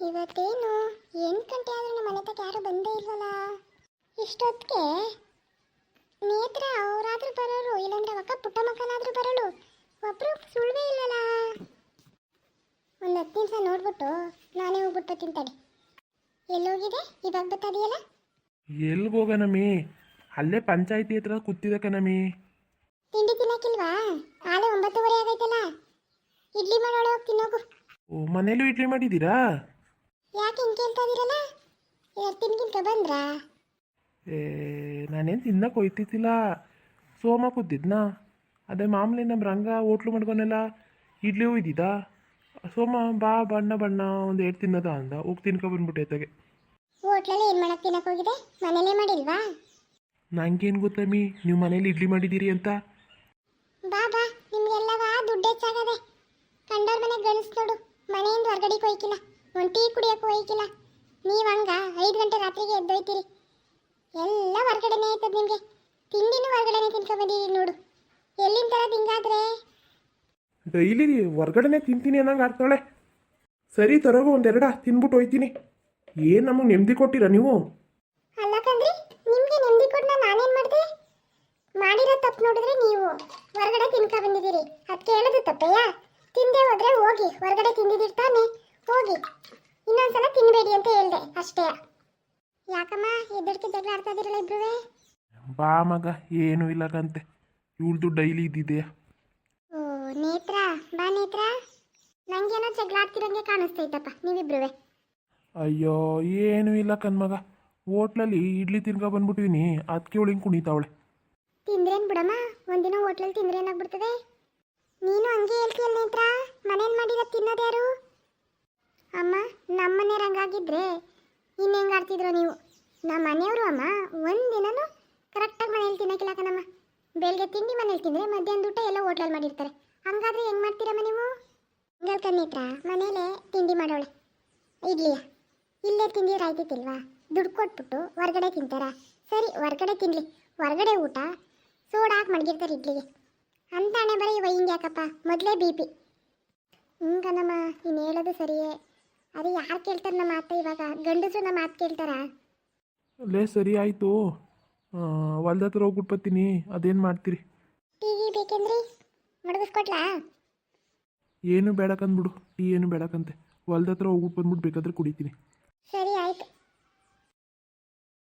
ಇವತ್ತೇನು? ಎಂಟು ಗಂಟೆ ಆದರೂ ನಮ್ಮ ಮನೆ ತಕ್ಕ ಯಾರು ಬಂದೇ ಇಲ್ವಲ್ಲ? ಇಷ್ಟೊತ್ತಿಗೆ ನೇತ್ರ ಅವರಾದ್ರೂ ಬರೋರು ಇಲ್ಲಾಂದ್ರೆ ಅಕ್ಕ ಪುಟ್ಟ ಮಕ್ಕನಾದ್ರೂ ಬರೋಳು ಒಬ್ರು ಸುಳ್ವೇ ಇಲ್ಲಲ್ಲ. ಒಂದು ಹತ್ತು ನಿಮಿಷ ನೋಡ್ಬಿಟ್ಟು ನಾನೇ ಹೋಗ್ಬಿಟ್ಟು ತಿಂತಾನೆ ಎಲ್ಲೋಗಿದೆ ಇವಾಗ ಬತ್ತದಿಯಲ್ಲ ಎಲ್ಲಿಗೆ ನಮಿ? ಅಲ್ಲೇ ಪಂಚಾಯತಿ ಹತ್ರ ಕೂತಿದೆ ಕಣಮಿ ತಿಂಡಿ ತಿನ್ನಕ್ಕಿಲ್ವಾ? ಆಲೆ ಒಂಬತ್ತುವರೆ ಆಗೈತಲ್ಲ. ಇಡ್ಲಿ ಮಾಡೋಳು ತಿನ್ನೋಗು. ಓ ಮನೇಲೂ ಇಡ್ಲಿ ಮಾಡಿದ್ದೀರಾ? ಯಾಕೆ ಹಿಂಗೆ ಕೇಳ್ತಾ ಇದೀರಲ್ಲ? ಎರಡು ತಿನ್ಗಿನ್ಕ ಬಂದ್ರಾ? ಏ ನಾನೇನು ತಿನ್ನಕ್ಕೆ ಹೋಯ್ತಿದ್ದಿಲ್ಲ. ಸೋಮ ಕೂತಿದ್ನ ಅದೇ ಮಾಮೂಲಿ ನಮ್ಮ ರಂಗ ಹೋಟ್ಲು ಮಾಡ್ಕೊನೆಲ್ಲ ಇಡ್ಲಿ ಒಯ್ದಿದ್ದ ಸೋಮ ಬಾ ಬಣ್ಣ ಬಣ್ಣ ಒಂದು ಎರಡು ತಿನ್ನದ ಅಂದ. ಹೋಗಿ ತಿನ್ಕೊ ಬಂದ್ಬಿಟ್ಟೆ ಆತಗೆ ಹೋಟ್ಲಲ್ಲಿ ಏನು ಮಾಡಕ್ಕೆ ತಿನ್ನಕ್ಕೆ ಹೋಗಿದೆ ಮನೇಲೇ ಮಾಡಿಲ್ವಾ? ನಂಗೇನು ಗೊತ್ತಮ್ಮಿ ನೀವು ಮನೇಲಿ ಇಡ್ಲಿ ಮಾಡಿದ್ದೀರಿ ಅಂತ? ಬಾ ಬಾ. ನಿಮ್ಗೆಲ್ಲವ ದುಡ್ಡು ಹೆಚ್ಚಾಗದೆ. ಕಂಡೋರ್ ಮನೆ ಗಣಿಸ್ ನೋಡು. ಮನೆಯಿಂದ ಹೊರಗಡೆ ಹೋಯ್ಕಿಲ್ಲ. ಒಂದು ಟೀ ಕುಡಿಯೋಕೆ ಹೋಯ್ಕಿಲ್ಲ. ನೀವು ಹಂಗ ಐದು ಗಂಟೆ ರಾತ್ರಿಗೆ ಎದ್ದೋಯ್ತೀರಿ. ಎಲ್ಲ ಹೊರಗಡೆನೇ ಆಯ್ತದ ನಿಮಗೆ. ತಿಂಡಿನೂ ಹೊರಗಡೆನೆ ತಿನ್ಕೊಂಬಂದಿರಿ ನೋಡು. ಎಲ್ಲಿಂದ ತರ ಹಿಂಗಾದ್ರೆ ಡೈಲಿ ಹೊರ್ಗಡೆನೆ ತಿಂತೀನಿ ಅನ್ನಂಗೆ ಆಗ್ತಾಳೆ ಸರಿ ತರೋಗು ಒಂದೆರಡ ತಿನ್ಬಿಟ್ಟು ಹೋಯ್ತೀನಿ. ಏನು ನಮಗೆ ನೆಮ್ಮದಿ ಕೊಟ್ಟಿರ ನೀವು? ಅಲ್ಲ ಕಂದ್ರಿ ನಿಮಗೆ ನೆಮ್ಮದಿ ಕೊಟ್ಟು ನಾನೇನು ಮಾಡಿದೆ? ಮಾಡಿರೋ ತಪ್ಪು ನೋಡಿದ್ರೆ ನೀವು ಹೊರಗಡೆ ತಿನ್ಕ ಬಂದಿದ್ದೀರಿ ಅದಕ್ಕೆ ಹೇಳೋದು ತಪ್ಪಯ್ಯ ತಿಂದೆ ಹೋದ್ರೆ ಹೋಗಿ ಹೊರಗಡೆ ತಿನ್ಬೇಡಿ ಅಂತ ಹೇಳ್ದೆ ಅಷ್ಟೇ. ಯಾಕಮ್ಮ ಎದ್ದಡ್ಕೆ ಜಗಳ ಆಡ್ತಾ ಇದೀರಲ್ಲ ಇಬ್ರುವೆ? ಬಾ ಮಗ ಏನು ಇಲ್ಲ ಕಂತೆ ಇವಳ್ದು ಡೈಲಿ ಇದ್ದಿದೆಯಾ ಓ ನೇತ್ರ ಬಾ ನೇತ್ರ. ನಂಗೇನೋ ಜಗಳ ಆಡ್ತಿರಂಗೆ ಕಾಣಿಸ್ತೈತಪ್ಪ ನೀವಿಬ್ರುವೆ. ಅಯ್ಯೋ ಏನು ಇಲ್ಲ ಕಣ್ಮಗ. ಹೋಟ್ಲಲ್ಲಿ ಇಡ್ಲಿ ತಿನ್ಕ ಬಂದ್ಬಿಟ್ಟಿದ್ದೀನಿ ಅದಕ್ಕೆ ಅವಳು ಹಿಂಗೆ ಕುಣಿತಾವಳೆ. ತಿಂದ್ರೇನ್ ಬಿಡಮ್ಮ? ಒಂದಿನ ಹೋಟ್ಲಲ್ಲಿ ತಿಂದ್ರೆ ಏನಾಗ್ಬಿಡ್ತದೆ? ನೀನು ಹಂಗೆ ಹೇಳ್ತೀಯಲ್ಲ ನೇತ್ರ ಮನೇಲಿ ಮಾಡಿರೋ ತಿನ್ನೋದ್ಯಾರು ನಮ್ಮನೆ ರಂಗಾಗಿದ್ರೆ ಇನ್ನು ಹೆಂಗೆ ಆಡ್ತಿದ್ರು ನೀವು? ನಮ್ಮ ಮನೆಯವರು ಅಮ್ಮ ಒಂದಿನನೂ ಕರೆಕ್ಟಾಗಿ ಮನೇಲಿ ತಿನ್ನಕ್ಕಿಲ್ಲ ಕಣಮ್ಮ. ಬೆಳಗ್ಗೆ ತಿಂಡಿ ಮನೇಲಿ ತಿಂದರೆ ಮಧ್ಯಾಹ್ನದ ಊಟ ಎಲ್ಲ ಹೋಟ್ಲಲ್ಲಿ ಮಾಡಿರ್ತಾರೆ. ಹಂಗಾದ್ರೆ ಹೆಂಗೆ ಮಾಡ್ತೀರಮ್ಮ ನೀವು? ಹಂಗಲ್ ಕಣ್ಣಿತ್ರ ಮನೇಲೆ ತಿಂಡಿ ಮಾಡೋಳೆ. ಇಡ್ಲಿಯ? ಇಲ್ಲೇ ತಿಂದಿದ್ರೆ ಆಯ್ತಿತ್ತಿಲ್ವಾ ದುಡ್ಡು ಕೊಟ್ಬಿಟ್ಟು ಹೊರಗಡೆ ತಿಂತಾರ? ಸರಿ, ಹೊರಗಡೆ ತಿನ್ಲಿ. ಹೊರಗಡೆ ಊಟ ಸೋಡಾ ಹಾಕಿ ಮಡಗಿರ್ತಾರೆ ಇಡ್ಲಿಗೆ. ಅಂತಾನೆ ಬರೀ ಇವ ಹಿಂಗೆ ಯಾಕಪ್ಪ? ಮೊದಲೇ ಬಿ ಪಿ. ಹಿಂಗನಮ್ಮ ನೀನು ಹೇಳೋದು ಸರಿಯೇ. ಅದು ಯಾರು ಕೇಳ್ತಾರೆ ನಮ್ಮ ಮಾತು ಇವಾಗ? ಗಂಡಸರು ನಮ್ಮ ಮಾತು ಕೇಳ್ತಾರ? ಲೇ ಸರಿ ಆಯಿತು. ಹೊಲ್ದ ಹತ್ರ ಹೋಗ್ಬಿಟ್ಟು ಬರ್ತೀನಿ. ಅದೇನು ಮಾಡ್ತೀರಿ? ಟಿ ವಿ ಬೇಕೇನ್ರಿ ಮಡಗಿಸ್ಕೊಟ್ಲಾ ಏನು ಬೇಡಕ್ಕಂದ್ಬಿಡು ಟೀ ಏನು ಬೇಡಕಂತೆ. ಹೊಲ್ದ ಹತ್ರ ಹೋಗ್ಬಿಟ್ಟು ಬಂದ್ಬಿಟ್ಟು ಬೇಕಾದ್ರೆ ಕುಡಿತೀನಿ. ಸರಿ ಆಯ್ತು.